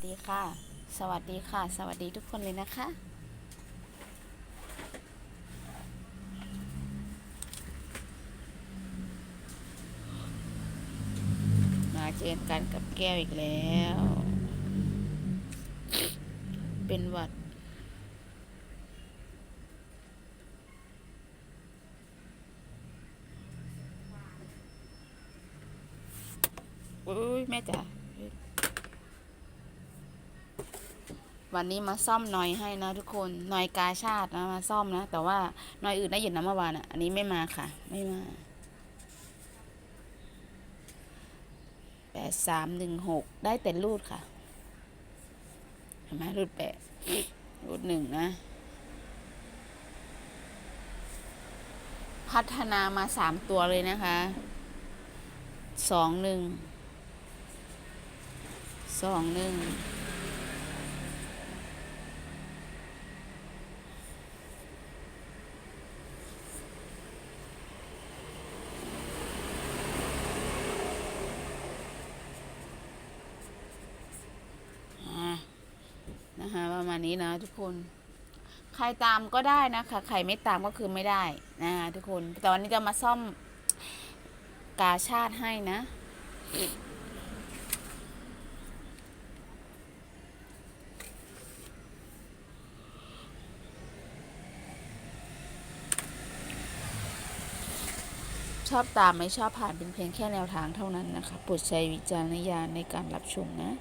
สดีค่ะ สวัสดีค่ะ สวัสดีทุกคนเลยนะคะ มาเจอกันกับแก้วอีกแล้ว เป็นหวัดอุ้ยแม่จ๋า วันนี้มาซ่อมหนอยให้นะทุกคนหนอยกาชาตินะมาซ่อมนะ แต่ว่าหนอยอื่นได้ยินนะเมื่อวานอะ อันนี้ไม่มาค่ะ ไม่มาแปดสามหนึ่งหกได้แต่รูดค่ะเห็นไหมรูดแปดรูดหนึ่งนะ พัฒนามาสามตัวเลยนะคะสองหนึ่งสองหนึ่ง อ่า นะคะประมาณนี้นะทุกคน ใครตามก็ได้นะคะใครไม่ตามก็คือไม่ได้นะคะทุกคนแต่วันนี้จะมาซ่อมกาชาติให้นะชอบตามไม่ชอบผ่านเป็นเพียงแค่แนวทางเท่านั้นนะคะโปรดใช้วิจารณญาณในการรับชมนะ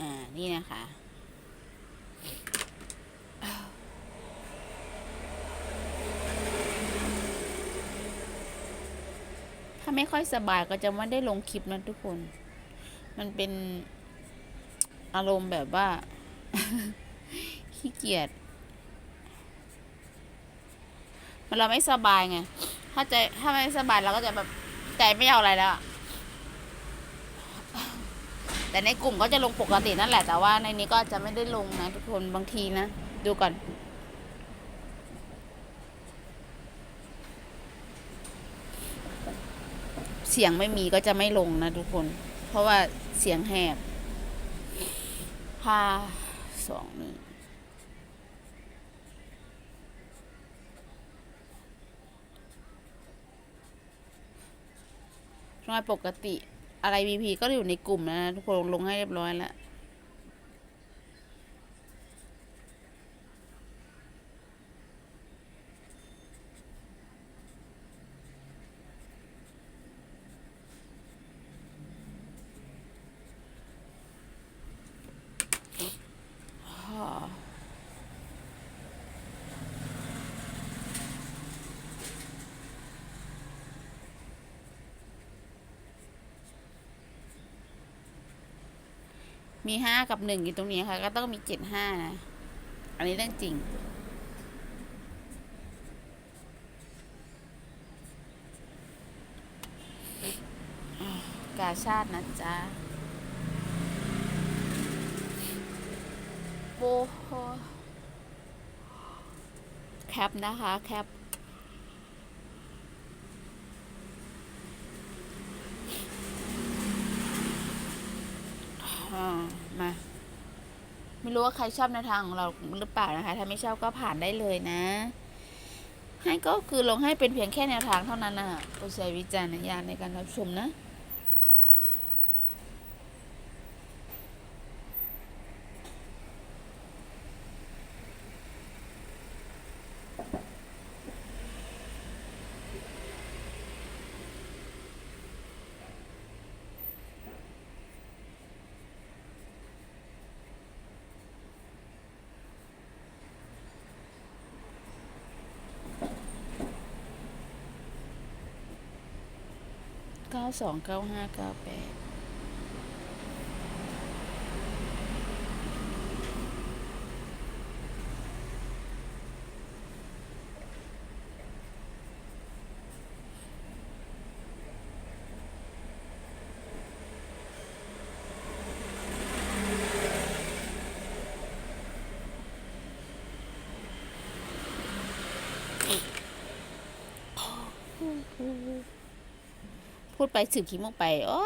อ่า นี่นะคะ ถ้าไม่ค่อยสบายก็จะไม่ได้ลงคลิปนะทุกคน มันเป็นอารมณ์แบบว่า ขี้เกียจ มันเราไม่สบายไง ถ้าใจถ้าไม่สบายเราก็จะแบบใจไม่เอาอะไรแล้วอะ แต่ในกลุ่มก็จะลงปกตินั่นแหละ แต่ว่าในนี้ก็จะไม่ได้ลงนะทุกคนบางทีนะ ดูก่อน เสียงไม่มีก็จะไม่ลงนะทุกคน เพราะว่าเสียงแหบห้าสองหนึ่งรอยปกติ อะไร VP ก็อยู่ในกลุ่มนะทุกคนลงให้เรียบร้อยแล้ว มีห้ากับหนึ่งอยู่ตรงนี้ค่ะ ก็ต้องมีเจ็ดห้านะ อันนี้เรื่องจริงอ่ากาชาตินะจ๊ะโอ้โหแคปนะคะ แคป อ่ามา ไม่รู้ว่าใครชอบแนวทางของเราหรือเปล่านะคะ ถ้าไม่ชอบก็ผ่านได้เลยนะ ให้ก็คือลงให้เป็นเพียงแค่แนวทางเท่านั้นนะโปรดใช้วิจารณญาณในการรับชมนะ เก้าสองเก้าห้าเก้าแปด ดไปสืบขี้มกไปโอ้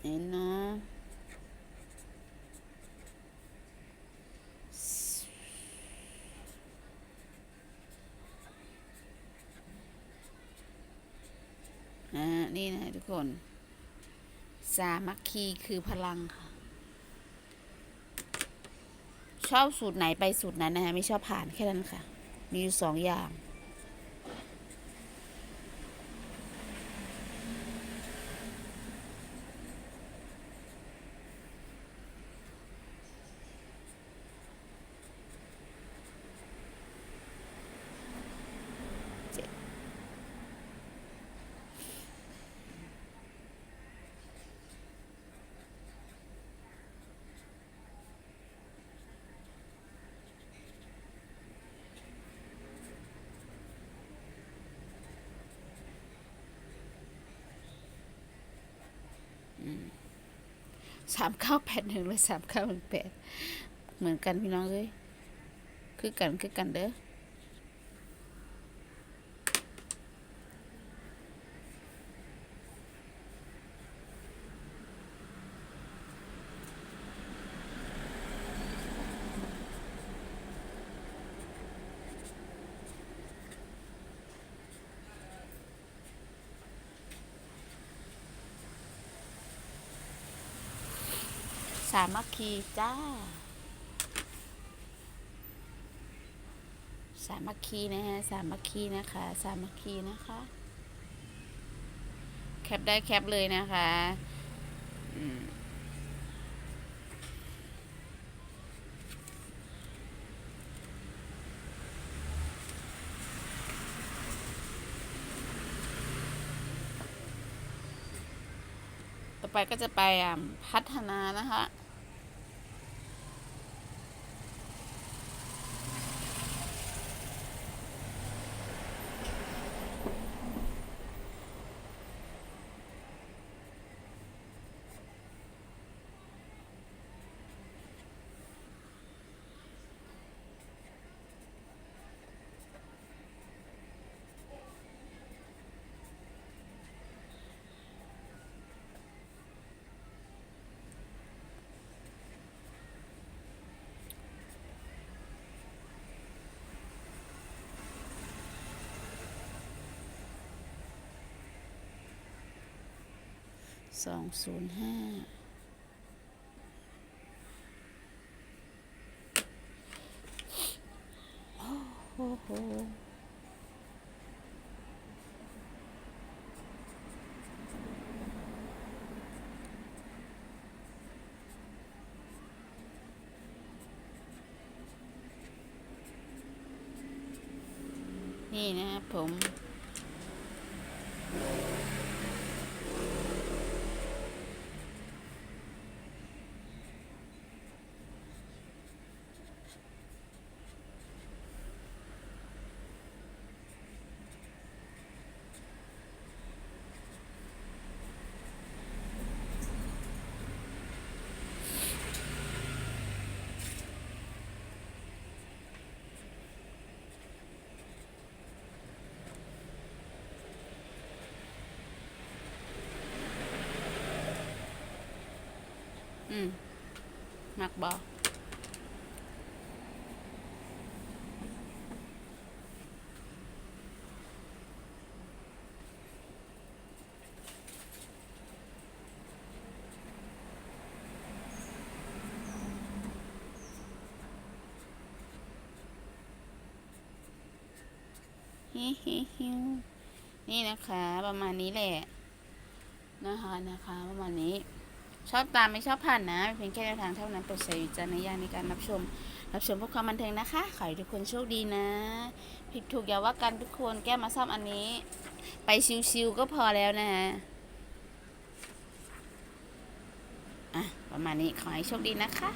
เอ็นเนาะอ่านี่นะทุกคน สามัคคีคือพลังค่ะ ชอบสูตรไหนไปสูตรนั้นนะคะไม่ชอบผ่านแค่นั้นค่ะ มีอยู่สองอย่าง สามเก้าแปดหนึ่งและสามเก้าหนึ่งแปดเหมือนกันพี่น้องเลยคือกันคือกันเด้อามัคคีจ้า สามัคคีนะฮะ สามัคคีนะคะ สามัคคีนะคะ แคปได้แคปเลยนะคะต่อไปก็จะไปพัฒนานะคะ สองศูนย์ห้าโอ้โหนี่นะครับผม อืมมักบอฮิฮิฮินี่นะคะ ประมาณนี้แหละ นะคะนะคะ ประมาณนี้ ชอบตามไม่ชอบผ่านนะเป็นเพียงแค่แนวทางเท่านั้นโปรดใช้วิจารณญาณในการรับชม รับชมเพื่อความบันเทิงนะคะ ขอให้ทุกคนโชคดีนะ ผิดถูกอย่าว่ากันทุกคนแก้มาซ่อมอันนี้ ไปชิวๆก็พอแล้วนะฮะอะประมาณนี้ขอให้โชคดีนะคะ